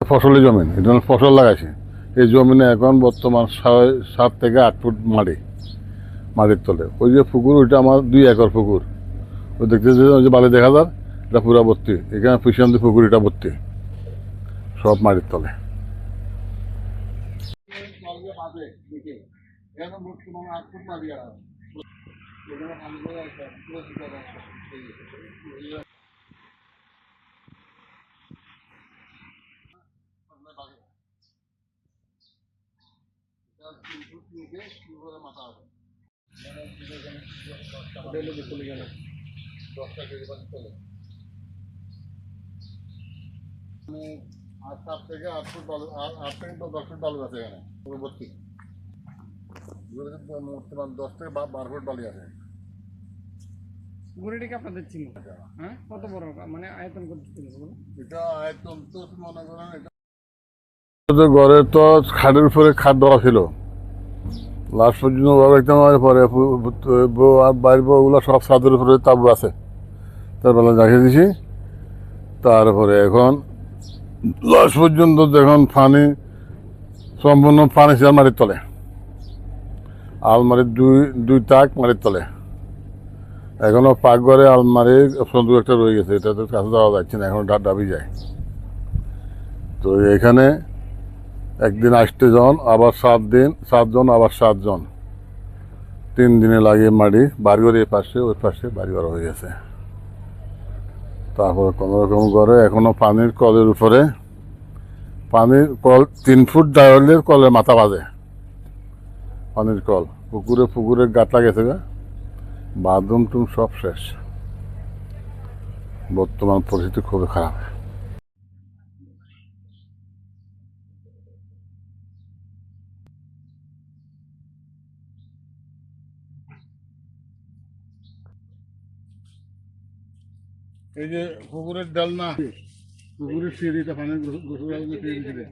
ফসলি জমিন এটা ফসল লাগাইছে। এই জমিনে এখন বর্তমান ছয় সাত থেকে আট ফুট মাটি, মাটির তলে। ওই যে পুকুর, ওইটা আমার দুই একর পুকুর। ওই দেখতে ওই যে বালি দেখা যার, এটা পুরা ভর্তি। এখানে পিছন দিয়ে পুকুর, এটা ভর্তি। সব মাটির তলে। আট সাত থেকে আট ফুট বালু আট থেকে দশ ফুট বালু আছে এখানে পুরো বর্তমান দশ থেকে বা- বারো ফুট বালি আছে আপনাদের হ্যাঁ? কত বড় মানে আয়তন কত ছিল এটা আয়তন তো মনে করেন এটা ঘরে তো খাটের উপরে খাট দেওয়া ছিল। লাস্ট পর্যন্ত একদম পরে বউ আর বাইর বউ ওগুলো সব ছাদের উপরে তাবু আছে। তারপরে রাখে দিছি। তারপরে এখন লাস্ট পর্যন্ত যখন পানি, সম্পূর্ণ পানি ছিল মাটির তলে। আলমারির দুই দুই তাক মাটির তলে। এখনও পাকঘরে আলমারির সন্দুক একটা রয়ে গেছে। এটা তো কাছে যাওয়া যাচ্ছে না, এখন ডাবি যায়। তো এখানে একদিন আসতে জন আবার সাত দিন সাতজন আবার সাতজন তিন দিনে লাগিয়ে মাড়ি, বাড়িঘর এই পাশে, ওই পাশে বাড়িঘর হয়ে গেছে। তারপরে রকম করে এখনও পানির কলের উপরে। পানির কল, তিন ফুট ডায়লের কলের মাথা বাজে। পানির কল, পুকুরে পুকুরে গাটা গেছে বাথরুম টুম সব শেষ। বর্তমান পরিস্থিতি খুবই খারাপ। এই যে পুকুরের ডাল না পুকুরের সিঁড়িটা পানি গোসল সিঁড়ি